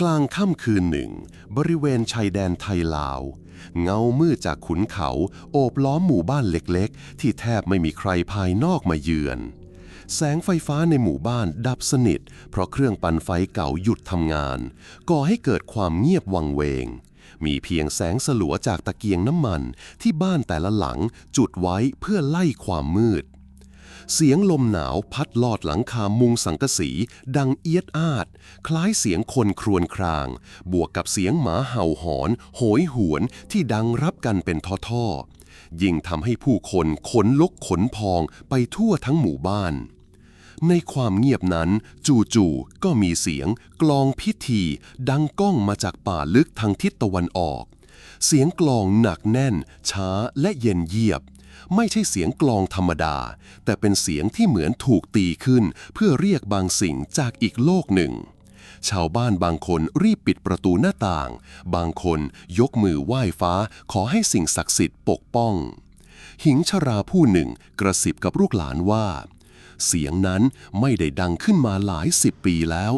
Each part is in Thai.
กลางค่ำคืนหนึ่ง บริเวณชายแดนไทยลาว เงามืดจากขุนเขาโอบล้อมหมู่บ้านเล็กๆ ที่แทบไม่มีใครภายนอกมาเยือน แสงไฟฟ้าในหมู่บ้านดับสนิท เพราะเครื่องปั่นไฟเก่าหยุดทำงาน ก่อให้เกิดความเงียบวังเวง มีเพียงแสงสลัวจากตะเกียงน้ำมันที่บ้านแต่ละหลังจุดไว้เพื่อไล่ความมืด เสียงลมหนาวพัดลอดหลังคามุงสังกสี ดังเอียดอาด คล้ายเสียงคนครวญคราง บวกกับเสียงหมาเห่าหอน โหยหวนที่ดังรับกันเป็นท่อๆ ยิ่งทำให้ผู้คนขนลุกขนพองไปทั่วทั้งหมู่บ้านในความเงียบนั้น จู่ๆ ก็มีเสียงกลองพิธี ดังก้องมาจากป่าลึกทางทิศตะวันออก เสียงกลองหนักแน่น ช้าและเย็นเยียบ ไม่ใช่เสียงกลองธรรมดา แต่เป็นเสียงที่เหมือนถูกตีขึ้น เพื่อเรียกบางสิ่งจากอีกโลกหนึ่ง ชาวบ้านบางคนรีบปิดประตูหน้าต่าง บางคนยกมือไหว้ฟ้าขอให้สิ่งศักดิ์สิทธิ์ปกป้อง หิงชราผู้หนึ่งกระสิบกับลูกหลานว่า เสียงนั้นไม่ได้ดังขึ้นมาหลายสิบปีแล้ว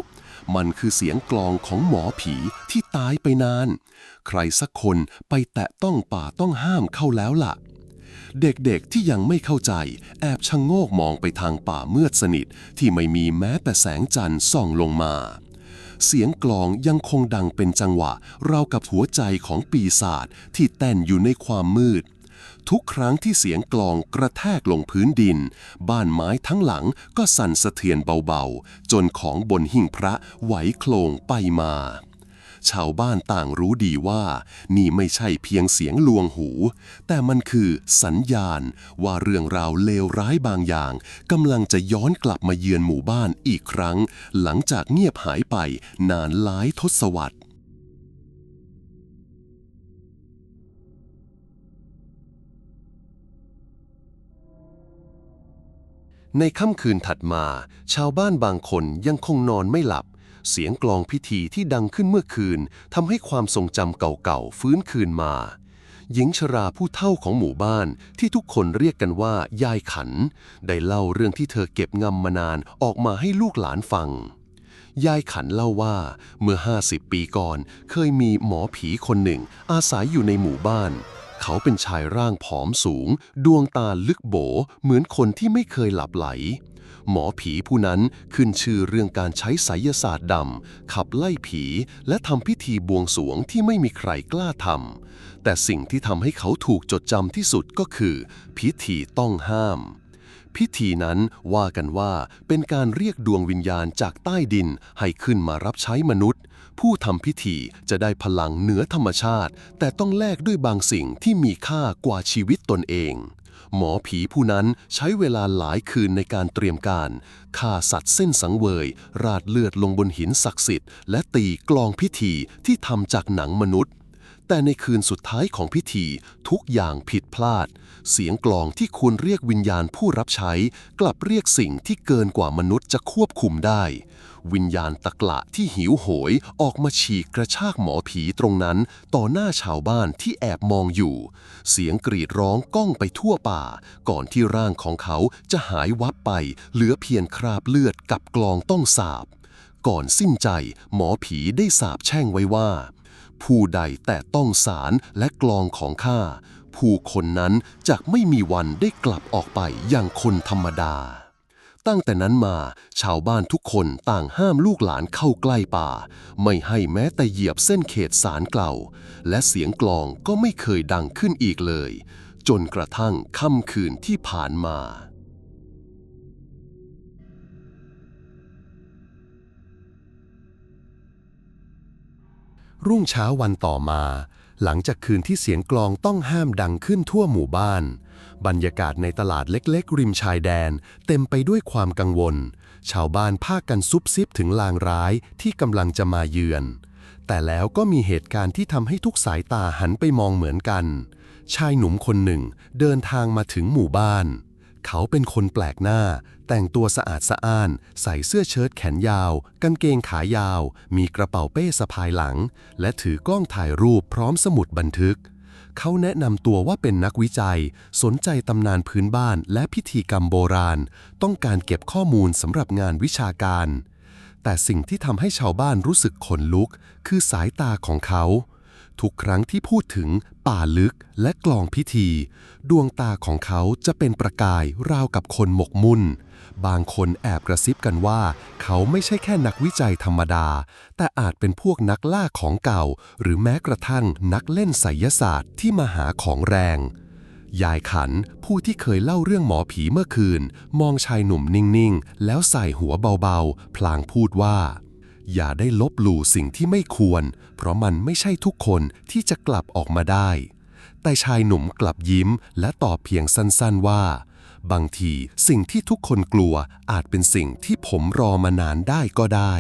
มันคือเสียงกลองของหมอผีที่ตายไปนาน ใครสักคนไปแตะต้องป่าต้องห้ามเข้าแล้วล่ะ เด็กๆที่ยังไม่เข้าใจ แอบชะโงกมองไปทางป่ามืดสนิท ที่ไม่มีแม้แต่แสงจันทร์ส่องลงมา เสียงกลองยังคงดังเป็นจังหวะราวกับหัวใจของปีศาจที่เต้นอยู่ในความมืด ทุกครั้งที่เสียงกลองกระแทกลงพื้นดิน บ้านไม้ทั้งหลังก็สั่นสะเทือนเบาๆ จนของบนหิ้งพระไหวโคลงไปมา ชาวบ้านต่างรู้ดีว่า นี่ไม่ใช่เพียงเสียงลวงหู แต่มันคือสัญญาณว่าเรื่องราวเลวร้ายบางอย่างกำลังจะย้อนกลับมาเยือนหมู่บ้านอีกครั้ง หลังจากเงียบหายไปนานหลายทศวรรษในค่ำคืนถัดมา ชาวบ้านบางคนยังคงนอนไม่หลับ เสียงกลองพิธีที่ดังขึ้นเมื่อคืนทำให้ความทรงจำเก่าๆ ฟื้นคืนมา หญิงชราผู้เฒ่าของหมู่บ้านที่ทุกคนเรียกกันว่า ยายขัน ได้เล่าเรื่องที่เธอเก็บงำมานานออกมาให้ลูกหลานฟัง ยายขันเล่าว่าเมื่อ 50 ปีก่อนเคยมีหมอผีคนหนึ่ง อาศัยอยู่ในหมู่บ้านเขาเป็นชายร่างผอมสูง ดวงตาลึกโบ เหมือนคนที่ไม่เคยหลับไหล หมอผีผู้นั้นขึ้นชื่อเรื่องการใช้ไสยศาสตร์ดำ ขับไล่ผี และทำพิธีบวงสวงที่ไม่มีใครกล้าทำ แต่สิ่งที่ทำให้เขาถูกจดจำที่สุดก็คือ พิธีต้องห้าม พิธีนั้นว่ากันว่าเป็นการเรียกดวงวิญญาณจากใต้ดินให้ขึ้นมารับใช้มนุษย์ ผู้ทำพิธีจะได้พลังเหนือธรรมชาติ แต่ต้องแลกด้วยบางสิ่งที่มีค่ากว่าชีวิตตนเอง หมอผีผู้นั้นใช้เวลาหลายคืนในการเตรียมการฆ่าสัตว์เส้นสังเวย ราดเลือดลงบนหินศักดิ์สิทธิ์และตีกลองพิธีที่ทำจากหนังมนุษย์ แต่ในคืนสุดท้ายของพิธีทุกอย่างผิดพลาด เสียงกลองที่ควรเรียกวิญญาณผู้รับใช้ กลับเรียกสิ่งที่เกินกว่ามนุษย์จะควบคุมได้ วิญญาณตะกละที่หิวโหยออกมาฉีกกระชากหมอผีตรงนั้น ต่อหน้าชาวบ้านที่แอบมองอยู่ เสียงกรีดร้องก้องไปทั่วป่า ก่อนที่ร่างของเขาจะหายวับไป เหลือเพียงคราบเลือดกับกลองต้องสาบ ก่อนสิ้นใจหมอผีได้สาบแช่งไว้ว่า ผู้ใดแต่ต้องสารและกลองของข้า ผู้คนนั้นจะไม่มีวันได้กลับออกไปอย่างคนธรรมดา ตั้งแต่นั้นมา ชาวบ้านทุกคนต่างห้ามลูกหลานเข้าใกล้ป่า ไม่ให้แม้แต่เหยียบเส้นเขตสารเกล่า และเสียงกลองก็ไม่เคยดังขึ้นอีกเลย จนกระทั่งค่ำคืนที่ผ่านมา รุ่งเช้าวันต่อมา หลังจากคืนที่เสียงกลองต้องห้ามดังขึ้นทั่วหมู่บ้าน บรรยากาศในตลาดเล็กๆ ริมชายแดน เต็มไปด้วยความกังวล ชาวบ้านพากันซุบซิบถึงลางร้ายที่กำลังจะมาเยือน แต่แล้วก็มีเหตุการณ์ที่ทำให้ทุกสายตาหันไปมองเหมือนกัน ชายหนุ่มคนหนึ่งเดินทางมาถึงหมู่บ้าน เขาเป็นคนแปลกหน้า แต่งตัวสะอาดสะอ้าน ใส่เสื้อเชิ้ตแขนยาว กางเกงขายาว มีกระเป๋าเป้สะพายหลัง และถือกล้องถ่ายรูปพร้อมสมุดบันทึก เขาแนะนำตัวว่าเป็นนักวิจัย สนใจตำนานพื้นบ้านและพิธีกรรมโบราณ ต้องการเก็บข้อมูลสำหรับงานวิชาการ แต่สิ่งที่ทำให้ชาวบ้านรู้สึกขนลุก คือสายตาของเขา ทุกครั้งที่พูดถึงป่าลึกและกลองพิธี ดวงตาของเขาจะเป็นประกายราวกับคนหมกมุ่น บางคนแอบกระซิบกันว่า เขาไม่ใช่แค่นักวิจัยธรรมดา แต่อาจเป็นพวกนักล่าของเก่า หรือแม้กระทั่งนักเล่นไสยศาสตร์ที่มาหาของแรง ยายขันผู้ที่เคยเล่าเรื่องหมอผีเมื่อคืน มองชายหนุ่มนิ่งๆ แล้วใส่หัวเบาๆ พลางพูดว่า อย่าได้ลบหลู่สิ่งที่ไม่ควร เพราะมันไม่ใช่ทุกคนที่จะกลับออกมาได้ แต่ชายหนุ่มกลับยิ้มและตอบเพียงสั้นๆว่า บางทีสิ่งที่ทุกคนกลัวอาจเป็นสิ่งที่ผมรอมานานได้ก็ได้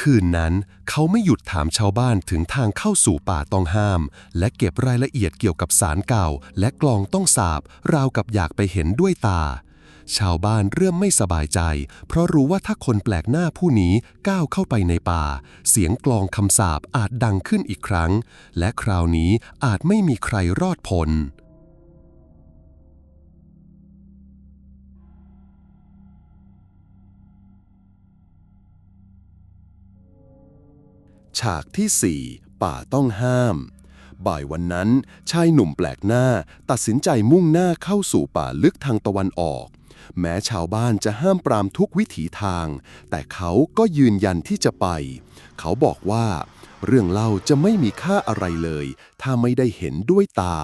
คืนนั้นเขาไม่หยุดถามชาวบ้านถึงทางเข้าสู่ป่าต้องห้าม และเก็บรายละเอียดเกี่ยวกับสารเก่า และกลองต้องสาบราวกับอยากไปเห็นด้วยตา ชาวบ้านเริ่มไม่สบายใจ เพราะรู้ว่าถ้าคนแปลกหน้าผู้นี้ก้าวเข้าไปในป่า เสียงกลองคำสาบอาจดังขึ้นอีกครั้ง และคราวนี้อาจไม่มีใครรอดพ้นฉากที่ 4 ป่าต้องห้าม บ่ายวันนั้น ชายหนุ่มแปลกหน้า ตัดสินใจมุ่งหน้าเข้าสู่ป่าลึกทางตะวันออก แม้ชาวบ้านจะห้ามปรามทุกวิถีทาง แต่เขาก็ยืนยันที่จะไป เขาบอกว่า เรื่องเล่าจะไม่มีค่าอะไรเลย ถ้าไม่ได้เห็นด้วยตา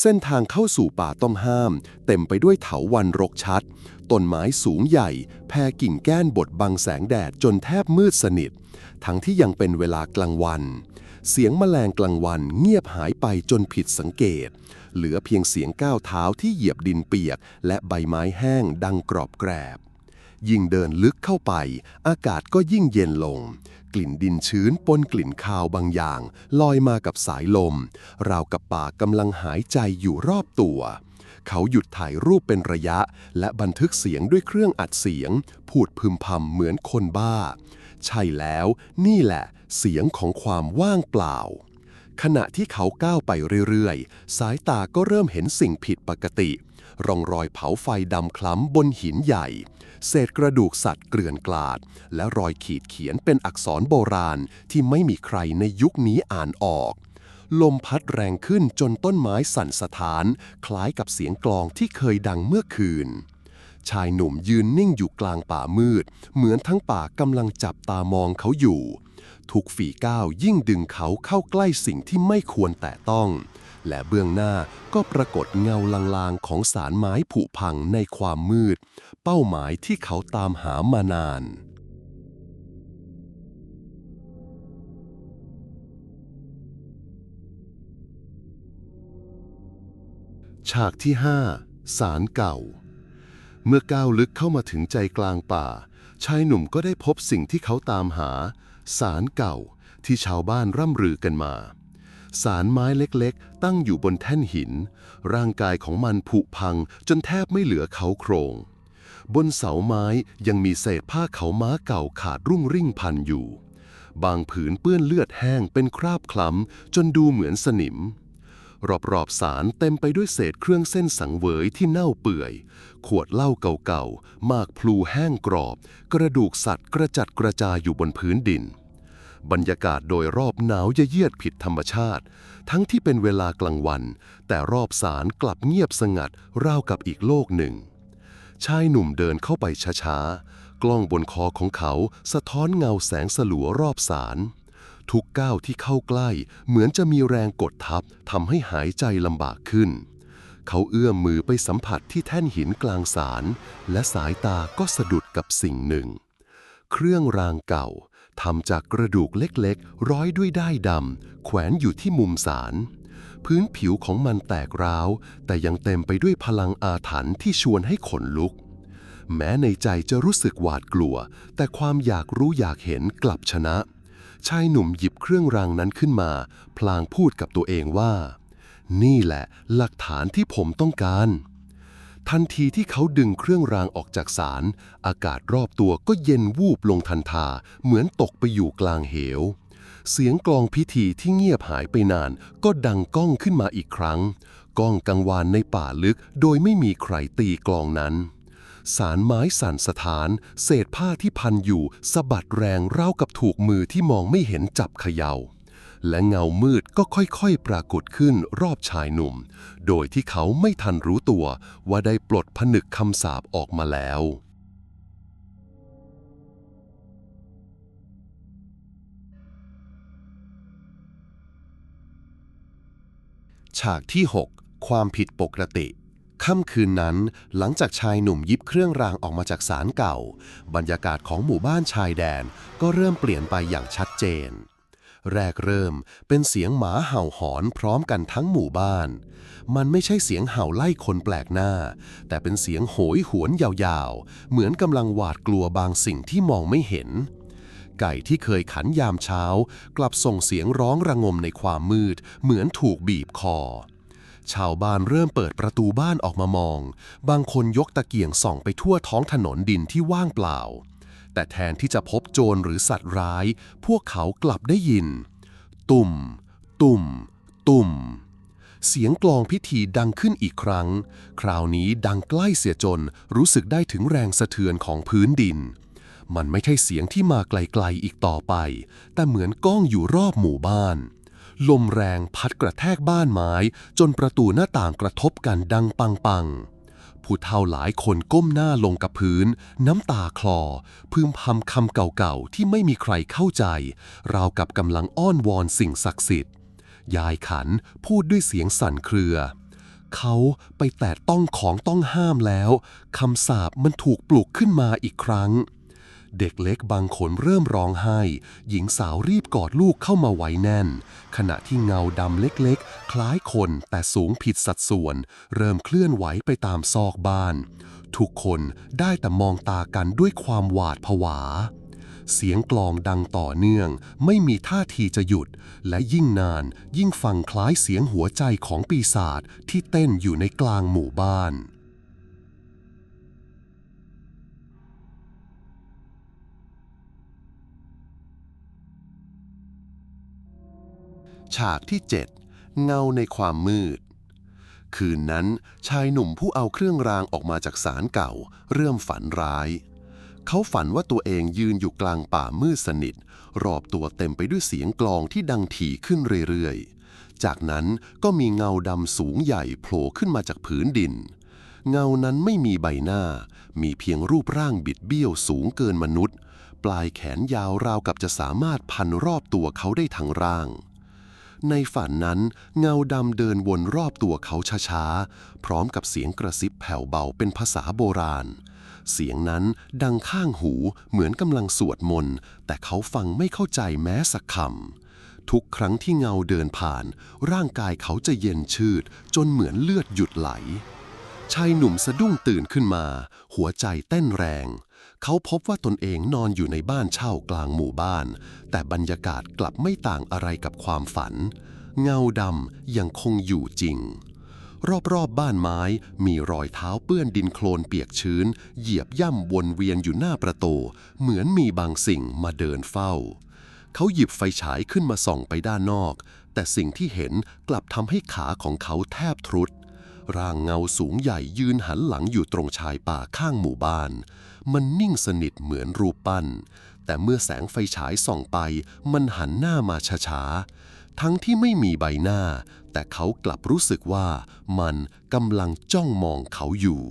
เส้นทางเข้าสู่ป่าต้องห้าม เต็มไปด้วยเถาวันรกชัด ต้นไม้สูงใหญ่ แผ่กิ่งแก้นบดบังแสงแดดจนแทบมืดสนิท ทั้งที่ยังเป็นเวลากลางวัน เสียงแมลงกลางวันเงียบหายไปจนผิดสังเกต เหลือเพียงเสียงก้าวเท้าที่เหยียบดินเปียก และใบไม้แห้งดังกรอบแกรบ ยิ่งเดินลึกเข้าไป อากาศก็ยิ่งเย็นลง กลิ่นดินชื้นปนกลิ่นคาวบางอย่าง ลอยมากับสายลม ราวกับป่ากำลังหายใจอยู่รอบตัว เขาหยุดถ่ายรูปเป็นระยะ และบันทึกเสียงด้วยเครื่องอัดเสียง พูดพึมพำเหมือนคนบ้า ใช่แล้วนี่แหละ เสียงของความว่างเปล่า ขณะที่เขาก้าวไปเรื่อยๆ สายตาก็เริ่มเห็นสิ่งผิดปกติ ร่องรอยเผาไฟดำคล้ำบนหินใหญ่ เศษกระดูกสัตว์เกลื่อนกลาด และรอยขีดเขียนเป็นอักษรโบราณที่ไม่มีใครในยุคนี้อ่านออก ลมพัดแรงขึ้นจนต้นไม้สั่นสะท้าน คล้ายกับเสียงกลองที่เคยดังเมื่อคืน ชายหนุ่มยืนนิ่งอยู่กลางป่ามืด เหมือนทั้งป่ากำลังจับตามองเขาอยู่ ทุกฝีก้าวยิ่งดึงเขาเข้าใกล้สิ่งที่ไม่ควรแตะต้อง และเบื้องหน้าก็ปรากฏเงาลางๆของสารไม้ผุพังในความมืด เป้าหมายที่เขาตามหามานาน ฉากที่ 5 สารเก่า เมื่อก้าวลึกเข้ามาถึงใจกลางป่า ชายหนุ่มก็ได้พบสิ่งที่เขาตามหา สารเก่าที่ชาวบ้านร่ำลือกันมา สารไม้เล็กๆ ตั้งอยู่บนแท่นหิน ร่างกายของมันผุพังจนแทบไม่เหลือเขาโครง บนเสาไม้ยังมีเศษผ้าเขาม้าเก่าขาดรุ่งริ่งพันอยู่ บางผืนเปื้อนเลือดแห้งเป็นคราบคล้ำจนดูเหมือนสนิม รอบๆสารเต็มไปด้วยเศษเครื่องเส้นสังเวยที่เน่าเปื่อย ขวดเหล้าเก่าๆ มากพลูแห้งกรอบ กระดูกสัตว์กระจัดกระจายอยู่บนพื้นดิน บรรยากาศโดยรอบหนาวเยียดผิดธรรมชาติ ทั้งที่เป็นเวลากลางวัน แต่รอบสารกลับเงียบสงัดราวกับอีกโลกหนึ่ง ชายหนุ่มเดินเข้าไปช้าๆ กล้องบนคอของเขาสะท้อนเงาแสงสลัวรอบสาร ทุกก้าวที่เข้าใกล้ เหมือนจะมีแรงกดทับทำให้หายใจลำบากขึ้น เขาเอื้อมมือไปสัมผัสที่แท่นหินกลางสารและสายตาก็สะดุดกับสิ่งหนึ่ง เครื่องรางเก่าทำจากกระดูกเล็กๆ ร้อยด้วยด้ายดำแขวนอยู่ที่มุมสารพื้นผิวของมันแตกร้าว แต่ยังเต็มไปด้วยพลังอาถรรพ์ที่ชวนให้ขนลุก แม้ในใจจะรู้สึกหวาดกลัว แต่ความอยากรู้อยากเห็นกลับชนะ ชายหนุ่มหยิบเครื่องรางนั้นขึ้นมา พลางพูดกับตัวเองว่า นี่แหละหลักฐานที่ผมต้องการ ทันทีที่เขาดึงเครื่องรางออกจากสาร อากาศรอบตัวก็เย็นวูบลงทันทา เหมือนตกไปอยู่กลางเหว เสียงกลองพิธีที่เงียบหายไปนาน ก็ดังก้องขึ้นมาอีกครั้ง ก้องกังวานในป่าลึกโดยไม่มีใครตีกลองนั้น สารไม้สั่นสถาน เศษผ้าที่พันอยู่สะบัดแรงเร่ากับถูกมือที่มองไม่เห็นจับเขยา่า และเงามืดก็ค่อยๆ ปรากฏขึ้นรอบชายหนุ่ม โดยที่เขาไม่ทันรู้ตัวว่าได้ปลดผนึกคำสาปออกมาแล้วฉากที่ 6 ความผิดปกติ ค่ำคืนนั้น หลังจากชายหนุ่มยิบเครื่องรางออกมาจากศาลเก่า บรรยากาศของหมู่บ้านชายแดนก็เริ่มเปลี่ยนไปอย่างชัดเจน แรกเริ่มเป็นเสียงหมาเห่าหอนพร้อมกันทั้งหมู่บ้าน มันไม่ใช่เสียงเห่าไล่คนแปลกหน้า แต่เป็นเสียงโหยหวนยาวๆ เหมือนกำลังหวาดกลัวบางสิ่งที่มองไม่เห็นไก่ที่เคยขันยามเช้า กลับส่งเสียงร้องระงมในความมืด เหมือนถูกบีบคอ ชาวบ้านเริ่มเปิดประตูบ้านออกมามอง บางคนยกตะเกียงส่องไปทั่วท้องถนนดินที่ว่างเปล่า แต่แทนที่จะพบโจรหรือสัตว์ร้าย พวกเขากลับได้ยิน ตุ่ม ตุ่ม ตุ่ม เสียงกลองพิธีดังขึ้นอีกครั้ง คราวนี้ดังใกล้เสียจนรู้สึกได้ถึงแรงสะเทือนของพื้นดิน มันไม่ใช่เสียงที่มาไกลๆอีกต่อไป แต่เหมือนก้องอยู่รอบหมู่บ้าน ลมแรงพัดกระแทกบ้านไม้ จนประตูหน้าต่างกระทบกันดังปังๆ ผู้เฒ่าหลายคนก้มหน้าลงกับพื้น น้ำตาคลอ พึมพำคำเก่าๆ ที่ไม่มีใครเข้าใจ ราวกับกำลังอ้อนวอนสิ่งศักดิ์สิทธิ์ ยายขันพูดด้วยเสียงสั่นเครือ เขาไปแตะต้องของต้องห้ามแล้วคำสาปมันถูกปลุกขึ้นมาอีกครั้ง เด็กเล็กบางคนเริ่มร้องไห้ หญิงสาวรีบกอดลูกเข้ามาไว้แน่น ขณะที่เงาดำเล็กๆ คล้ายคนแต่สูงผิดสัดส่วน เริ่มเคลื่อนไหวไปตามซอกบ้าน ทุกคนได้แต่มองตากันด้วยความหวาดผวา เสียงกลองดังต่อเนื่อง ไม่มีท่าทีจะหยุด และยิ่งนานยิ่งฟังคล้ายเสียงหัวใจของปีศาจที่เต้นอยู่ในกลางหมู่บ้าน ฉากที่ 7 เงาในความมืด คืนนั้นชายหนุ่มผู้เอาเครื่องรางออกมาจากศาลเก่า เริ่มฝันร้าย เขาฝันว่าตัวเองยืนอยู่กลางป่ามืดสนิท รอบตัวเต็มไปด้วยเสียงกลองที่ดังถี่ขึ้นเรื่อยๆ จากนั้นก็มีเงาดำสูงใหญ่โผล่ขึ้นมาจากผืนดิน เงานั้นไม่มีใบหน้า มีเพียงรูปร่างบิดเบี้ยวสูงเกินมนุษย์ ปลายแขนยาวราวกับจะสามารถพันรอบตัวเขาได้ทั้งร่าง ในฝันนั้นเงาดำเดินวนรอบตัวเขาช้าๆ พร้อมกับเสียงกระซิบแผ่วเบาเป็นภาษาโบราณ เสียงนั้นดังข้างหูเหมือนกำลังสวดมนต์ แต่เขาฟังไม่เข้าใจแม้สักคำ ทุกครั้งที่เงาเดินผ่าน ร่างกายเขาจะเย็นชืด จนเหมือนเลือดหยุดไหลชายหนุ่มสะดุ้งตื่นขึ้นมา หัวใจเต้นแรง เขาพบว่าตนเองนอนอยู่ในบ้านเช่ากลางหมู่บ้าน แต่บรรยากาศกลับไม่ต่างอะไรกับความฝัน เงาดำยังคงอยู่จริง รอบๆบบ้านไม้มีรอยเท้าเปื้อนดินโคลนเปียกชื้น เหยียบย่ำวนเวียนอยู่หน้าประตู เหมือนมีบางสิ่งมาเดินเฝ้า เขาหยิบไฟฉายขึ้นมาส่องไปด้านนอก แต่สิ่งที่เห็นกลับทำให้ขาของเขาแทบทรุดร่างเงาสูงใหญ่ยืนหันหลังอยู่ตรงชายป่าข้างหมู่บ้าน มันนิ่งสนิทเหมือนรูปปั้น แต่เมื่อแสงไฟฉายส่องไป มันหันหน้ามาช้าๆ ทั้งที่ไม่มีใบหน้า แต่เขากลับรู้สึกว่ามันกำลังจ้องมองเขาอยู่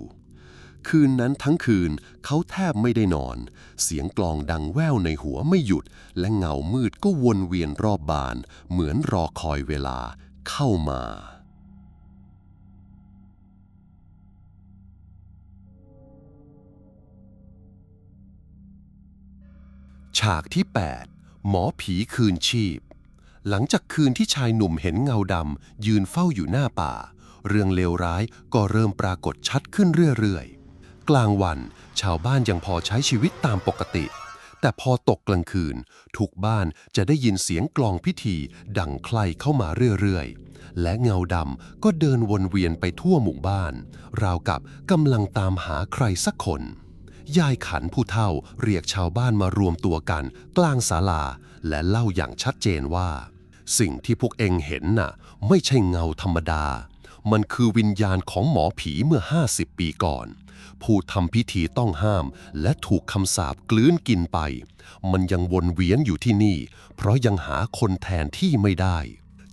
คืนนั้นทั้งคืนเขาแทบไม่ได้นอน เสียงกลองดังแว่วในหัวไม่หยุด และเงามืดก็วนเวียนรอบบาน เหมือนรอคอยเวลาเข้ามา ฉากที่ 8 หมอผีคืนชีพ หลังจากคืนที่ชายหนุ่มเห็นเงาดำยืนเฝ้าอยู่หน้าป่า เรื่องเลวร้ายก็เริ่มปรากฏชัดขึ้นเรื่อยๆ กลางวันชาวบ้านยังพอใช้ชีวิตตามปกติ แต่พอตกกลางคืน ทุกบ้านจะได้ยินเสียงกลองพิธีดังใครเข้ามาเรื่อยๆ และเงาดำก็เดินวนเวียนไปทั่วหมู่บ้าน ราวกับกำลังตามหาใครสักคน ยายขันผู้เฒ่าเรียกชาวบ้านมารวมตัวกัน กลางศาลา และเล่าอย่างชัดเจนว่า สิ่งที่พวกเองเห็นน่ะ ไม่ใช่เงาธรรมดา มันคือวิญญาณของหมอผีเมื่อ 50 ปีก่อน ผู้ทำพิธีต้องห้ามและถูกคำสาปกลืนกินไป มันยังวนเวียนอยู่ที่นี่ เพราะยังหาคนแทนที่ไม่ได้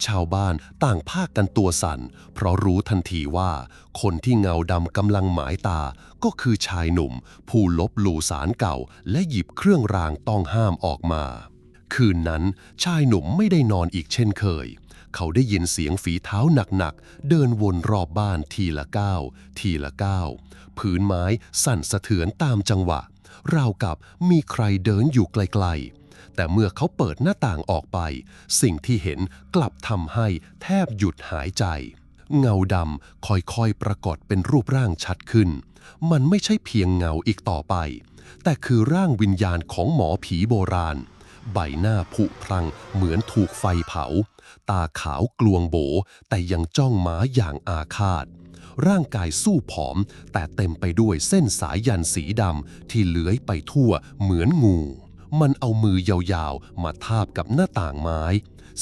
ชาวบ้านต่างพากันตัวสั่น เพราะรู้ทันทีว่า คนที่เงาดำกำลังหมายตา ก็คือชายหนุ่ม ผู้ลบหลู่สารเก่า และหยิบเครื่องรางต้องห้ามออกมา คืนนั้นชายหนุ่มไม่ได้นอนอีกเช่นเคย เขาได้ยินเสียงฝีเท้าหนักๆ เดินวนรอบบ้านทีละก้าวทีละก้าวพื้นไม้สั่นสะเทือนตามจังหวะ ราวกับมีใครเดินอยู่ไกลๆ แต่เมื่อเขาเปิดหน้าต่างออกไป สิ่งที่เห็นกลับทำให้แทบหยุดหายใจ เงาดำค่อยๆปรากฏเป็นรูปร่างชัดขึ้น มันไม่ใช่เพียงเงาอีกต่อไป แต่คือร่างวิญญาณของหมอผีโบราณ ใบหน้าผุพังเหมือนถูกไฟเผา ตาขาวกลวงโบ แต่ยังจ้องม้าอย่างอาฆาตร่างกายสู้ผอม แต่เต็มไปด้วยเส้นสายยันสีดำที่เลื้อยไปทั่วเหมือนงู มันเอามือยาวๆ มาทาบกับหน้าต่างไม้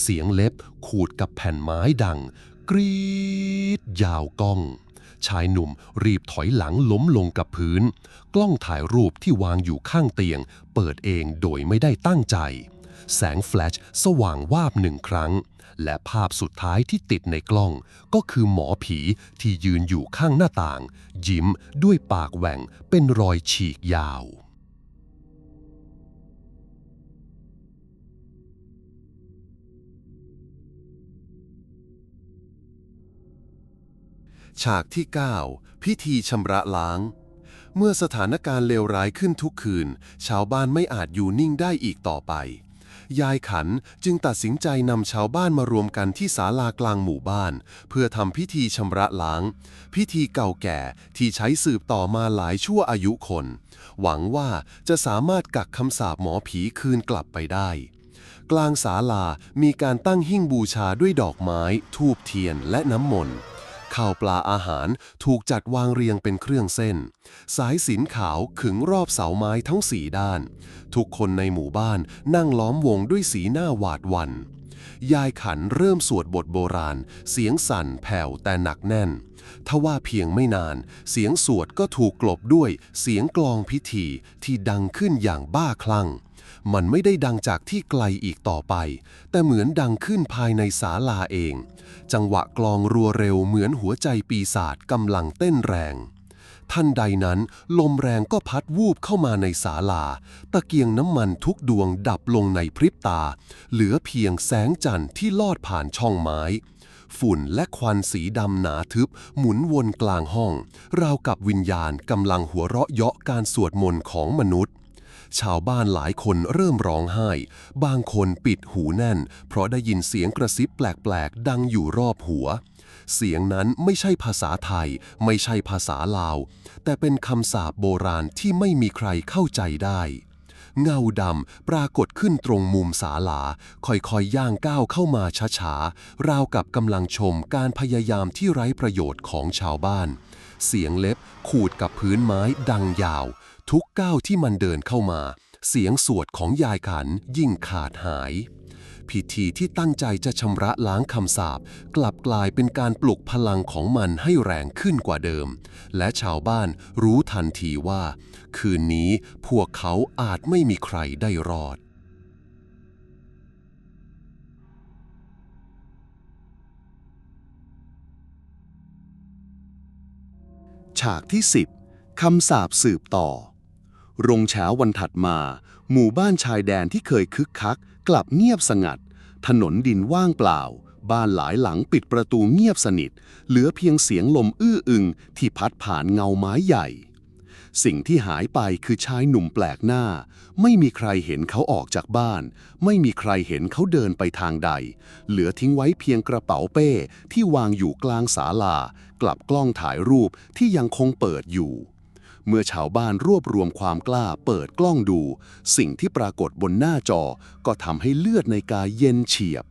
เสียงเล็บขูดกับแผ่นไม้ดัง กรีด ยาวก้อง ชายหนุ่มรีบถอยหลังล้มลงกับพื้น กล้องถ่ายรูปที่วางอยู่ข้างเตียง เปิดเองโดยไม่ได้ตั้งใจ แสงแฟลชสว่างวาบหนึ่งครั้ง และภาพสุดท้ายที่ติดในกล้อง ก็คือหมอผีที่ยืนอยู่ข้างหน้าต่าง ยิ้มด้วยปากแหว่งเป็นรอยฉีกยาว ฉากที่ 9 พิธีชำระล้าง เมื่อสถานการณ์เลวร้ายขึ้นทุกคืน ชาวบ้านไม่อาจอยู่นิ่งได้อีกต่อไป ยายขันจึงตัดสินใจนำชาวบ้านมารวมกันที่ศาลากลางหมู่บ้าน เพื่อทำพิธีชำระล้าง พิธีเก่าแก่ที่ใช้สืบต่อมาหลายชั่วอายุคน หวังว่าจะสามารถกักคำสาปหมอผีคืนกลับไปได้กลางศาลามีการตั้งหิ้งบูชาด้วยดอกไม้ ทูบเทียนและน้ำมนต์ ข้าวปลาอาหารถูกจัดวางเรียงเป็นเครื่องเส้น สายสินขาวขึงรอบเสาไม้ทั้งสี่ด้าน ทุกคนในหมู่บ้านนั่งล้อมวงด้วยสีหน้าหวาดหวัน่น ยายขันเริ่มสวดบทโบราณ เสียงสั่นแผ่วแต่หนักแน่น ทว่าเพียงไม่นาน เสียงสวดก็ถูกกลบด้วยเสียงกลองพิธีที่ดังขึ้นอย่างบ้าคลั่ง มันไม่ได้ดังจากที่ไกลอีกต่อไป แต่เหมือนดังขึ้นภายในศาลาเอง จังหวะกลองรัวเร็วเหมือนหัวใจปีศาจกำลังเต้นแรง ท่านใดนั้นลมแรงก็พัดวูบเข้ามาในศาลา ตะเกียงน้ำมันทุกดวงดับลงในพริบตา เหลือเพียงแสงจันทร์ที่ลอดผ่านช่องไม้ ฝุ่นและควันสีดำหนาทึบ หมุนวนกลางห้อง ราวกับวิญญาณกำลังหัวเราะเยาะการสวดมนต์ของมนุษย์ ชาวบ้านหลายคนเริ่มร้องไห้ บางคนปิดหูแน่น เพราะได้ยินเสียงกระซิบแปลกๆ ดังอยู่รอบหัว เสียงนั้นไม่ใช่ภาษาไทย ไม่ใช่ภาษาลาว แต่เป็นคำสาปโบราณที่ไม่มีใครเข้าใจได้ เงาดำปรากฏขึ้นตรงมุมศาลา ค่อยๆย่างก้าวเข้ามาช้าๆ ราวกับกำลังชมการพยายามที่ไร้ประโยชน์ของชาวบ้าน เสียงเล็บขูดกับพื้นไม้ดังยาว ทุกก้าวที่มันเดินเข้ามา เสียงสวดของยายขันยิ่งขาดหาย พิธีที่ตั้งใจจะชำระล้างคำสาปกลับกลายเป็นการปลุกพลังของมันให้แรงขึ้นกว่าเดิม และชาวบ้านรู้ทันทีว่า คืนนี้พวกเขาอาจไม่มีใครได้รอดฉากที่ 10 คำสาปสืบต่อ รงเช้าวันถัดมา หมู่บ้านชายแดนที่เคยคึกคัก กลับเงียบสงัด ถนนดินว่างเปล่า บ้านหลายหลังปิดประตูเงียบสนิท เหลือเพียงเสียงลมอื้ออึงที่พัดผ่านเงาไม้ใหญ่ สิ่งที่หายไปคือชายหนุ่มแปลกหน้า ไม่มีใครเห็นเขาออกจากบ้าน ไม่มีใครเห็นเขาเดินไปทางใด เหลือทิ้งไว้เพียงกระเป๋าเป้ที่วางอยู่กลางศาลากลับกล้องถ่ายรูปที่ยังคงเปิดอยู่ เมื่อชาวบ้านรวบรวมความกล้าเปิดกล้องดู สิ่งที่ปรากฏบนหน้าจอก็ทำให้เลือดในกายเย็นเฉียบ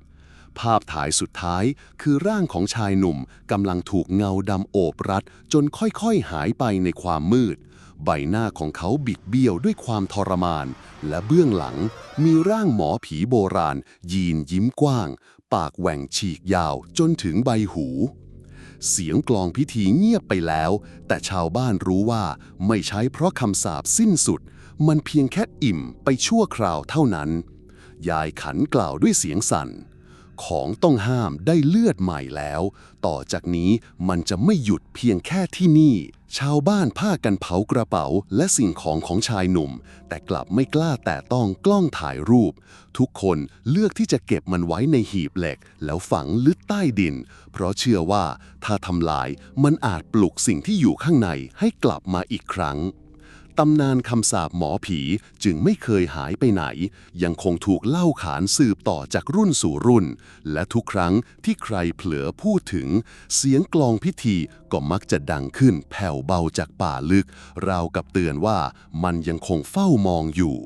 ภาพถ่ายสุดท้ายคือร่างของชายหนุ่มกำลังถูกเงาดำโอบรัด จนค่อยๆหายไปในความมืด ใบหน้าของเขาบิดเบี้ยวด้วยความทรมาน และเบื้องหลัง มีร่างหมอผีโบราณ ยีนยิ้มกว้าง ปากแหว่งฉีกยาวจนถึงใบหู เสียงกลองพิธีเงียบไปแล้ว แต่ชาวบ้านรู้ว่าไม่ใช่เพราะคำสาปสิ้นสุด มันเพียงแค่อิ่มไปชั่วคราวเท่านั้น ยายขันกล่าวด้วยเสียงสั่น ของต้องห้ามได้เลือดใหม่แล้ว ต่อจากนี้มันจะไม่หยุดเพียงแค่ที่นี่ ชาวบ้านพากันเผากระเป๋าและสิ่งของของชายหนุ่ม แต่กลับไม่กล้าแต่ต้องกล้องถ่ายรูป ทุกคนเลือกที่จะเก็บมันไว้ในหีบเหล็ก แล้วฝังลึกใต้ดิน เพราะเชื่อว่าถ้าทำลายมันอาจปลุกสิ่งที่อยู่ข้างในให้กลับมาอีกครั้ง ตำนานคำสาปหมอผีจึงไม่เคยหายไปไหน ยังคงถูกเล่าขานสืบต่อจากรุ่นสู่รุ่น และทุกครั้งที่ใครเผลอพูดถึง เสียงกลองพิธีก็มักจะดังขึ้นแผ่วเบาจากป่าลึก ราวกับเตือนว่ามันยังคงเฝ้ามองอยู่